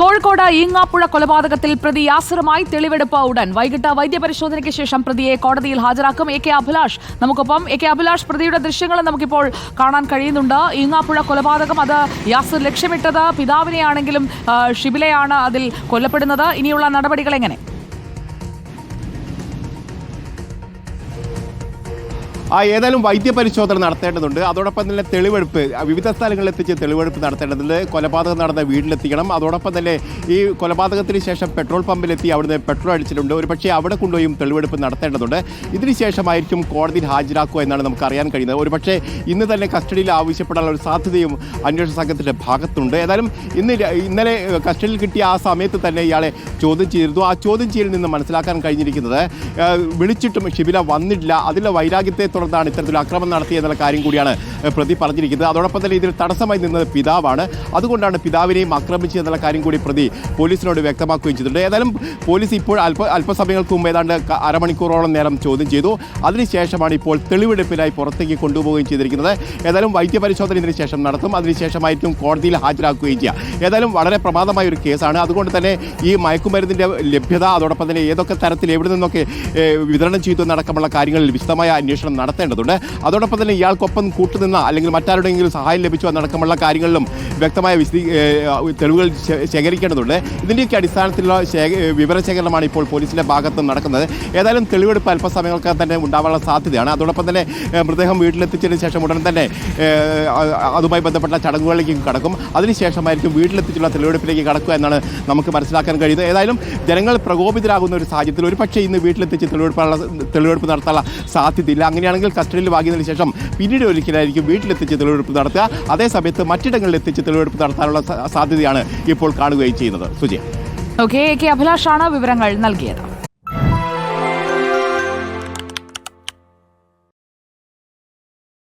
കോഴിക്കോട് ഈങ്ങാപ്പുഴ കൊലപാതകത്തിൽ പ്രതി യാസറുമായി തെളിവെടുപ്പ് ഉടൻ. വൈകിട്ട് വൈദ്യപരിശോധനയ്ക്ക് ശേഷം പ്രതിയെ കോടതിയിൽ ഹാജരാക്കും എ കെ അഭിലാഷ്. നമുക്കൊപ്പം എ കെ അഭിലാഷ് പ്രതിയുടെ ദൃശ്യങ്ങൾ നമുക്കിപ്പോൾ കാണാൻ കഴിയുന്നുണ്ട്. ഈങ്ങാപ്പുഴ കൊലപാതകം അത് യാസർ ലക്ഷ്യമിട്ടത് പിതാവിനെയാണെങ്കിലും ഷിബിലയാണ് അതിൽ കൊല്ലപ്പെടുന്നത്. ഇനിയുള്ള നടപടികൾ എങ്ങനെ? ആ ഏതായാലും വൈദ്യപരിശോധന നടത്തേണ്ടതുണ്ട്. അതോടൊപ്പം തന്നെ തെളിവെടുപ്പ് വിവിധ സ്ഥലങ്ങളിൽ എത്തിച്ച് തെളിവെടുപ്പ് നടത്തേണ്ടതുണ്ട്. കൊലപാതകം നടന്ന വീട്ടിലെത്തിക്കണം. അതോടൊപ്പം തന്നെ ഈ കൊലപാതകത്തിന് ശേഷം പെട്രോൾ പമ്പിലെത്തി അവിടുന്ന് പെട്രോൾ അടിച്ചിട്ടുണ്ട്. ഒരു പക്ഷേ അവിടെ കൊണ്ടുപോയും തെളിവെടുപ്പ് നടത്തേണ്ടതുണ്ട്. ഇതിനുശേഷമായിരിക്കും കോടതിയിൽ ഹാജരാക്കുക എന്നാണ് നമുക്ക് അറിയാൻ കഴിയുന്നത്. ഒരു പക്ഷേ ഇന്ന് തന്നെ കസ്റ്റഡിയിൽ ആവശ്യപ്പെടാനുള്ള ഒരു സാധ്യതയും അന്വേഷണ സംഘത്തിന്റെ ഭാഗത്തുണ്ട്. ഏതായാലും ഇന്ന് ഇന്നലെ കസ്റ്റഡിയിൽ കിട്ടിയ ആ സമയത്ത് തന്നെ ഇയാളെ ചോദ്യം ചെയ്തിരുന്നു. ആ ചോദ്യം ചെയ്യലിൽ നിന്ന് മനസ്സിലാക്കാൻ കഴിഞ്ഞിരിക്കുന്നത് വിളിച്ചിട്ടും ഷിബില വന്നിട്ടില്ല. അതിലെ വൈരാഗ്യത്തെ തുടർന്നാണ് ഇത്തരത്തിൽ ആക്രമണം നടത്തിയെന്നുള്ള കാര്യം കൂടിയാണ് പ്രതി പറഞ്ഞിരിക്കുന്നത്. അതോടൊപ്പം തന്നെ ഇതിൽ തടസ്സമായി നിന്നത് പിതാവാണ്. അതുകൊണ്ടാണ് പിതാവിനെയും ആക്രമിച്ചു എന്നുള്ള കാര്യം കൂടി പ്രതി പോലീസിനോട് വ്യക്തമാക്കുകയും ചെയ്തിട്ടുണ്ട്. ഏതായാലും പോലീസ് ഇപ്പോൾ അല്പ അല്പസമയങ്ങൾക്ക് മുമ്പ് ഏതാണ്ട് അരമണിക്കൂറോളം നേരം ചോദ്യം ചെയ്തു. അതിനുശേഷമാണ് ഇപ്പോൾ തെളിവെടുപ്പിനായി പുറത്തേക്ക് കൊണ്ടുപോവുകയും ചെയ്തിരിക്കുന്നത്. ഏതായാലും വൈദ്യപരിശോധന ഇതിന് ശേഷം നടത്തും. അതിനുശേഷമായിരിക്കും കോടതിയിൽ ഹാജരാക്കുകയും ചെയ്യുക ഏതായാലും വളരെ പ്രമാദമായ ഒരു കേസാണ്. അതുകൊണ്ട് തന്നെ ഈ മയക്കുമരുന്നിന്റെ ലഭ്യത അതോടൊപ്പം തന്നെ ഏതൊക്കെ തരത്തിൽ എവിടെ നിന്നൊക്കെ വിതരണം ചെയ്തു എന്നടക്കമുള്ള കാര്യങ്ങളിൽ വിശദമായ അന്വേഷണം നടത്തേണ്ടതുണ്ട്. അതോടൊപ്പം തന്നെ ഇയാൾക്കൊപ്പം കൂട്ടുനിന്ന അല്ലെങ്കിൽ മറ്റാരുടെയെങ്കിലും സഹായം ലഭിച്ചു എന്നടക്കമുള്ള കാര്യങ്ങളിലും വ്യക്തമായ വിശദീ തെളിവുകൾ ശേഖരിക്കേണ്ടതുണ്ട്. ഇതിന്റെയൊക്കെ അടിസ്ഥാനത്തിലുള്ള ശേഖ വിവരശേഖരണമാണ് ഇപ്പോൾ പോലീസിന്റെ ഭാഗത്ത് നടക്കുന്നത്. ഏതായാലും തെളിവെടുപ്പ് അല്പസമയങ്ങൾക്ക് തന്നെ ഉണ്ടാവാനുള്ള സാധ്യതയാണ്. അതോടൊപ്പം തന്നെ മൃതദേഹം വീട്ടിലെത്തിച്ചതിന് ശേഷം ഉടൻ തന്നെ അതുമായി ബന്ധപ്പെട്ട ചടങ്ങുകളിലേക്ക് കടക്കും. അതിനുശേഷമായിരിക്കും വീട്ടിലെത്തിച്ചുള്ള തെളിവെടുപ്പിലേക്ക് കടക്കുക എന്നാണ് നമുക്ക് മനസ്സിലാക്കാൻ കഴിയുന്നത്. ഏതായാലും ജനങ്ങൾ പ്രകോപിതരാകുന്ന ഒരു സാഹചര്യത്തിൽ ഒരു പക്ഷേ ഇന്ന് വീട്ടിലെത്തിച്ച് തെളിവെടുപ്പുള്ള തെളിവെടുപ്പ് നടത്താനുള്ള സാധ്യതയില്ല. അങ്ങനെയാണെങ്കിൽ കസ്റ്റഡിയിൽ വാങ്ങിയതിനു ശേഷം പിന്നീട് ഒരിക്കലായിരിക്കും വീട്ടിലെത്തിച്ച് തെളിവെടുപ്പ് നടത്തുക. അതേസമയത്ത് മറ്റിടങ്ങളിൽ എത്തിച്ച് തെളിവെടുപ്പ് നടത്താനുള്ള സാധ്യതയാണ് ഇപ്പോൾ കാണുകയും ചെയ്യുന്നത്. സുജയ്. ഓക്കെ കെ അഭിലാഷാണ് വിവരങ്ങൾ നൽകിയത്.